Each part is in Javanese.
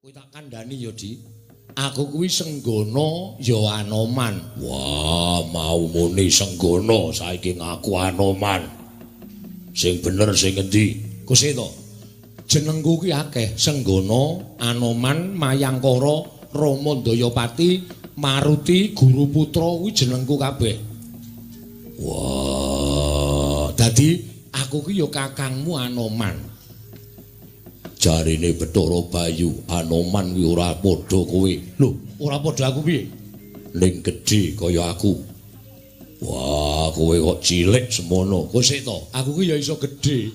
Kuwi tak kandhani ya, Di. Aku kuwi Senggana ya Anoman. Wah, mau muni Senggana saiki ngaku Anoman. Sing bener sing endi? Kuse to. Jenengku kuwi akeh, Senggana, Anoman, Mayangkara, Rama Dayapati, Maruti, Guru Putra kuwi jenengku kabeh. Wah, dadi aku kuwi ya kakangmu Anoman. Jarine Bathara Bayu Anoman kuwi ora padha kowe. Lho, ora padha aku piye? Ning gedhe kaya aku. Wah, kowe kok cilik semono. Kowe sik to, aku kuwi ya iso gedhe.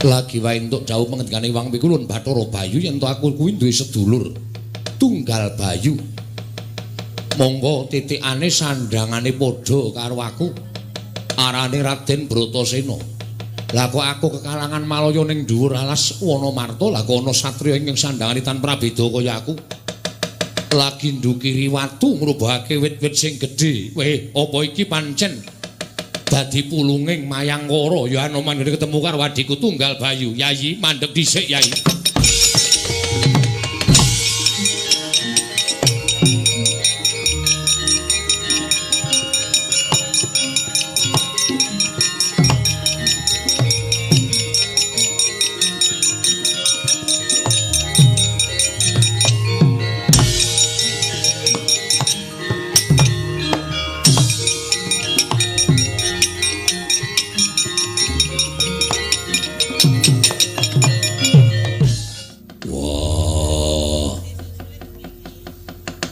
Lagi wae entuk dawuh pengendikane Wang Pikulun Bathara Bayu yen to aku kuwi duwe sedulur tunggal Bayu. Monggo titikane sandangane padha karo aku. Arane Raden Bratasena. Lah kok aku kekalangan Malaya ning dhuwur alas Wonomarta, lah kok ana satriya ing sandhangane tanpa beda kaya aku. Lagi ndukiri watu ngrubahake wit-wit sing gedhe. Weh, apa iki pancen dadi pulunging Mayangkara ya Anoman ketemu karo adikku tunggal Bayu. Yayi, mandeg dhisik, Yayi.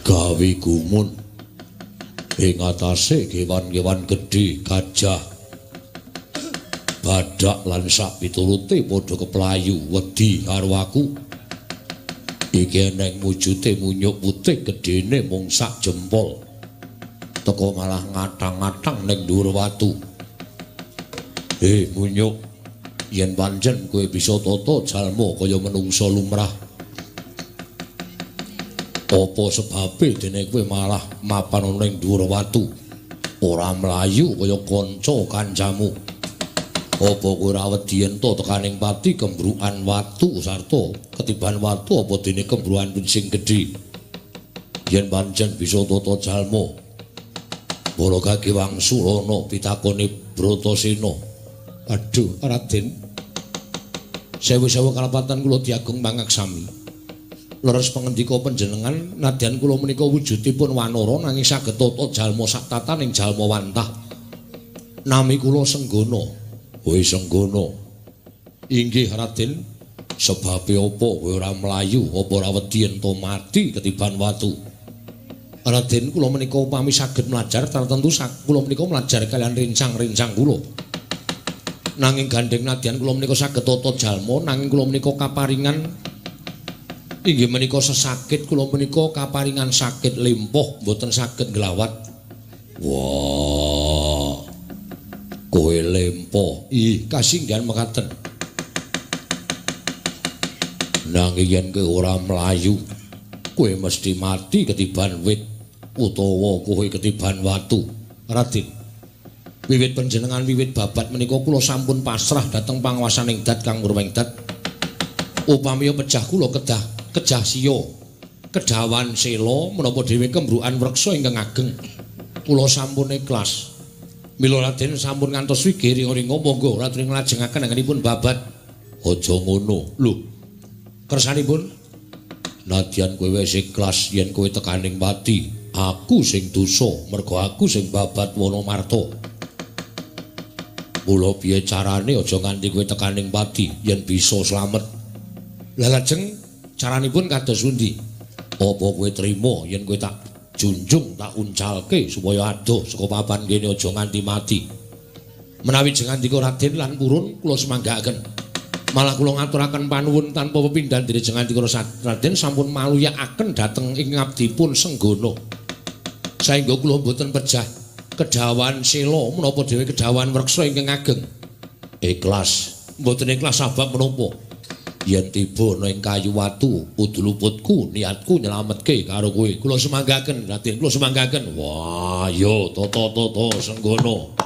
Gawe gumun ing atase kewan-kewan gedhe gajah. Badak lan sak piturute padha keplayu wedi karo aku. Iki eneng wujude munyuk putih gedene mung sak jempol. Teko malah ngatang-ngatang ning dhuwur watu. Eh munyuk yen pancen kowe bisa tata jalma kaya menungsa lumrah apa sebabe dene kowe malah mapan ana ning dhuwur watu? Ora mlayu kaya kanca kancamu. Apa kowe ora wedi ento tekaning pati kembrukan watu sarta? Ketiban watu apa dene kembrukan sing gedhe? Yen pancen bisa tata jalma. Para Gage Wangsulana pitakone Bratasena. Aduh, Raden. Sewu-sewu kalapatan kula diagung mangaksami. Leres pangendika panjenengan nadyan kula menika wujudipun wanara nanging saged tata jalma sak tataning jalma wantah. Nami kula Senggana. Kowe Senggana. Inggih Raden. Sebabe apa kowe ora mlayu apa ora wedi ento mati ketiban watu? Raden kula menika upami saged mlajar tertentu kula menika mlajar kalian rincang-rincang kula. nanging gandeng nadyan kula menika saged tata jalma nanging kula menika kaparingan inggih menika sesakit kula menika kaparingan sakit limpoh mboten saged nglawat. Wah kowe limpoh ih kasinggihan mekaten. Nanging yen kowe ora mlayu kowe mesti mati ketiban wit utawa kowe ketiban watu. Raden wiwit panjenengan wiwit babat menika kula sampun pasrah dhateng panguwasaning dat kang Murwengdat upami pecah kula kedah kejah siya kedawan sela menapa dhewe kembrukan wreksa ingkang ageng. Kula sampun ikhlas. Mila Raden sampun ngantos wigi ring-ring monggo ratri nglajengaken anggenipun babat. Aja ngono. Lho kersanipun? Nadyan kowe wis ikhlas yen kowe tekaning pati aku sing dosa mergo aku sing babat Wonomarta Mula piye carane aja nganti kowe tekaning pati yen bisa slamet. Lah lajeng caranipun kados pundi? Apa kowe trima yen kowe tak junjung tak uncalke supaya adoh saka papan kene aja nganti mati. Menawi jengandika Raden lan purun kula semanggaaken. Malah kula ngaturaken panuwun tanpa pepindhan diri jengandika Raden sampun maluyakaken dhateng ing ngabdipun Senggana. Saengga kula boten pejah kedawan sela menapa dhewe kedawan wreksa ingkang ageng ikhlas mboten ikhlas sabab menapa yen tiba ana ing kayu watu uduluputku niatku nyelametke karo kowe. Kula semanggaken Raden kula semanggaken wah yo toto toto senggono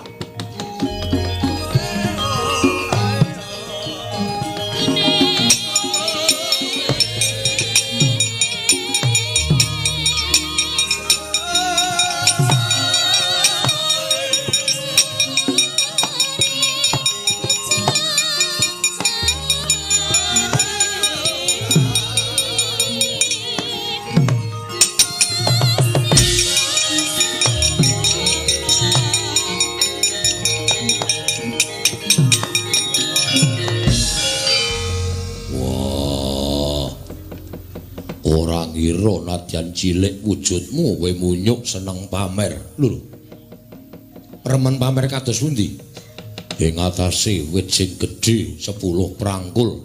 Ora ngira nadyan cilik wujudmu kowe munyuk seneng pamer. Lho. Remen pamer kados pundi? Ing atase wit sing gedhe 10 prangkul.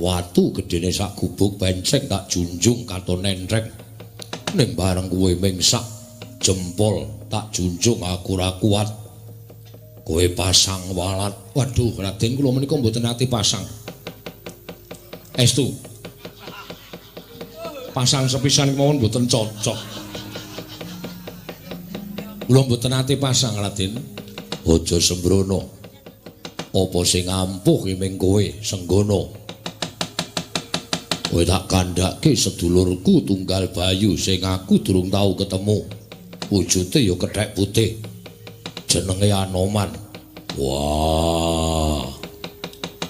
Watu gedene sak gubuk benceng tak junjung katon nentrek. Ning bareng kowe mingsak jempol tak junjung aku ora kuat. Kowe pasang walat. Waduh, Raden kula menika mboten ati pasang. Estu. Pasang sepisan kemawon mboten cocok. Kula mboten ate pasang Raden. Aja sembrono. Apa sing ampuh iming kowe senggono. Kowe tak kandhake sedulurku tunggal bayu sing aku durung tau ketemu. Wujude ya kethek putih. Jenenge Anoman. Wah.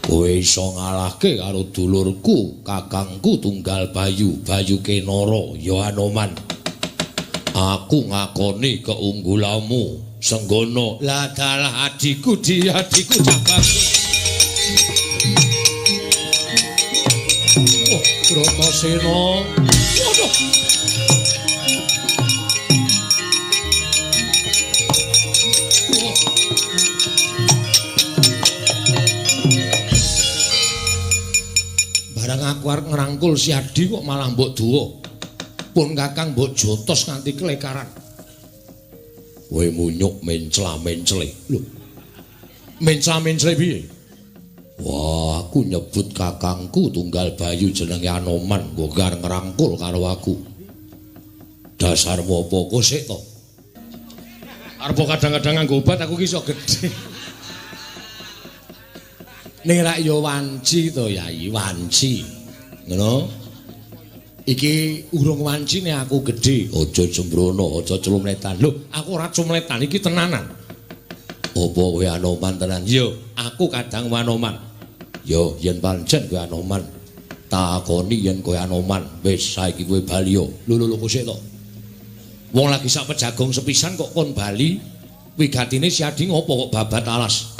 Kowe iso ngalahke karo dulurku kakangku tunggal bayu bayu ya anoman. Aku ngakoni keunggulamu senggono. Lah dalah adikku di adikku cabang oh Brotoseno waduh aku arep ngrangkul si Adi kok malah mbok duwa. Pun Kakang mbok jotos nganti kelekaran. Kowe munyuk mencla-mencle. Lho. Mencla-mencle piye? Wah, aku nyebut kakangku tunggal bayu jenenge Anoman, nggo gar ngrangkul karo aku. Dasarmu apa kosek to? Arep kadang-kadang nganggo obat aku ki iso gedhe. Ning ya wanci to, Yai, wanci. ngono? Iki urung wancine aku gedhe. Aja jembrono aja cumletan. Lho aku ora cumletan iki tenanan. Apa kowe anoman tenan? Yo aku kadang wanoman yo yen pancen kowe anoman. Takoni yen kowe anoman. Wis saiki kowe bali yo. Lho lho kok to? Wong lagi sak pejagong sepisan kok kon bali. Wigatine si adi ngopo kok babat alas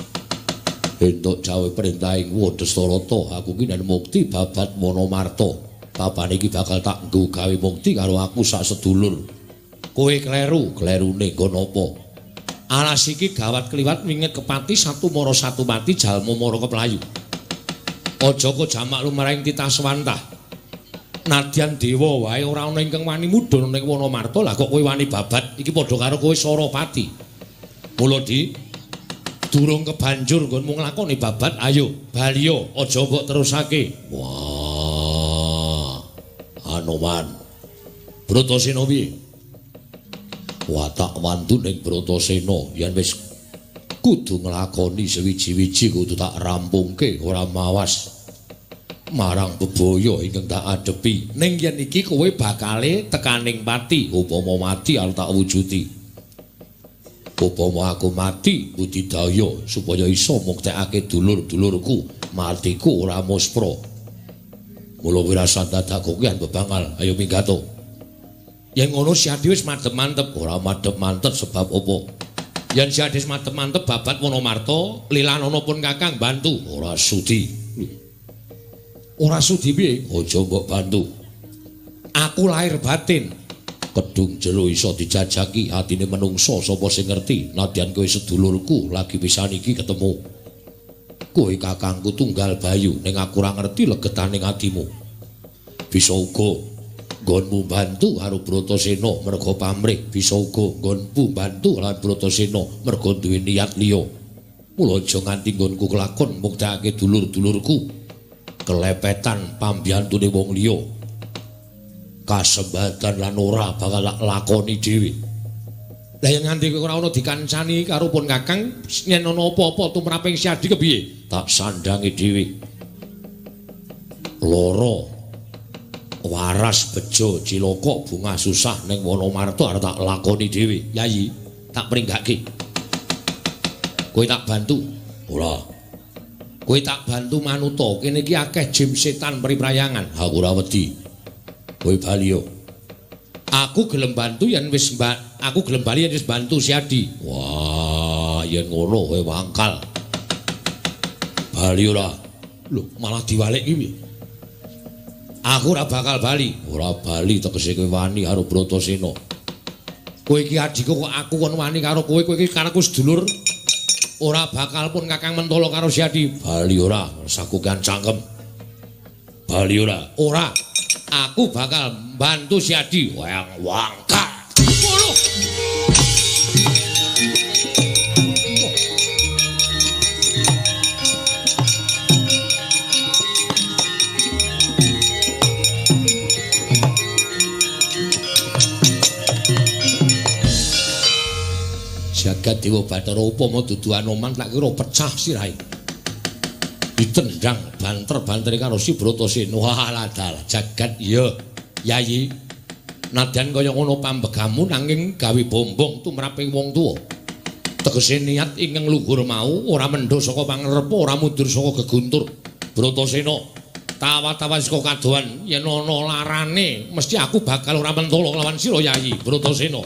entuk jawe perintah ing aku ki nek mukti babat Monomarta. Papan iki bakal tak nggo gawe mukti karo aku sak sedulur. Kowe kleru klerune nggon apa alas iki gawat kliwat winget kepati satu moro satu mati jalmo moro keplayu aja kok jamak lumrahing titah swantah nadyan dewa wae ora ana ingkang wani mudhun ning Monomarta. Lah kok kowe wani babat? Iki padha karo kowe Sarapati. Mula di durung kebanjur nggonmu nglakoni babat ayo baliyo aja mbok terusake. Wah anoman Bratasena piye? Watak wantu ning Bratasena yen wis kudu nglakoni sewiji-wiji kudu tak rampungke ora mawas. Marang bebaya ingkang tak adepi. Ning yen iki kowe bakale tekaning pati upama mati arep tak wujudi upama aku mati budidaya supaya iso muktekake dulur-dulurku matiku ora muspro. Mula wirasat dadakokian bebangal. Ayo minggato. Yen ngono si Adi wis madhep-mantep ora madhep-mantep sebab apa? Yen si Adi madhep-mantep babat Monomarta lilanono pun kakang bantu ora sudi. Ora sudi piye? Aja mbok bantu. Aku lahir batin kedung jero iso dijajaki atine menungso sapa sing ngerti? Nadyan kowe sedulurku lagi pisan iki ketemu. Kowe kakangku tunggal bayu ning aku ora ngerti legetane atimu bisa uga nggonmu bantu karo Bratasena merga pamrih. Bisa uga nggonmu bantu lan Bratasena merga duwe niat liya. Mula aja nganti nggonku kelakon muktekake dulur-dulurku. Kelepetan pambiyantune wong liya kasembatan lan ora bakal lakoni dhewe. Lah yen nganti ora ana dikancani karo pun Kakang, yen ana apa-apa tumraping Si Adi kepiye? Tak sandangi dhewe. Loro waras bejo cilaka bunga susah ning Wonomarta arep tak lakoni dhewe. Yayi, tak pringgake. Kowe tak bantu. Ora. Kowe tak bantu manuta. Kene iki akeh jim setan priprayangan. Aku ora wedi. Kowe bali yo. Aku gelem bantu yen wis mbak, aku gelem bali yen wis bantu si Adi. Wah, yen ngono kowe wangkal. Bali ora. Lho, malah diwalek iki. Aku ora bakal bali. Ora bali tegese kowe wani karo Bratasena. Kowe iki adikku kok aku kon wani karo kowe, kowe iki karaku sedulur. Ora bakal pun Kakang Mentolo karo Siadi bali ora, sakukan cangkem. Bali ora. Ora. Aku bakal bantu Siadi wayang wangka. Ngono. jagat dewa bathara upama dudu anoman tak kira pecah sirahe ditendang banter-bantere karo si Bratasena walah dal jagat iya. Yayi nadyan kaya ngono pambegamu nanging gawe bombong tumraping wong tuwa. Tegese niat ingkang luhur mau ora mendho saka pangarepa ora mundur saka geguntur. Bratasena tawa-tawa saka kadohan yen ana larane mesti aku bakal ora mentolo lawan sira yayi Bratasena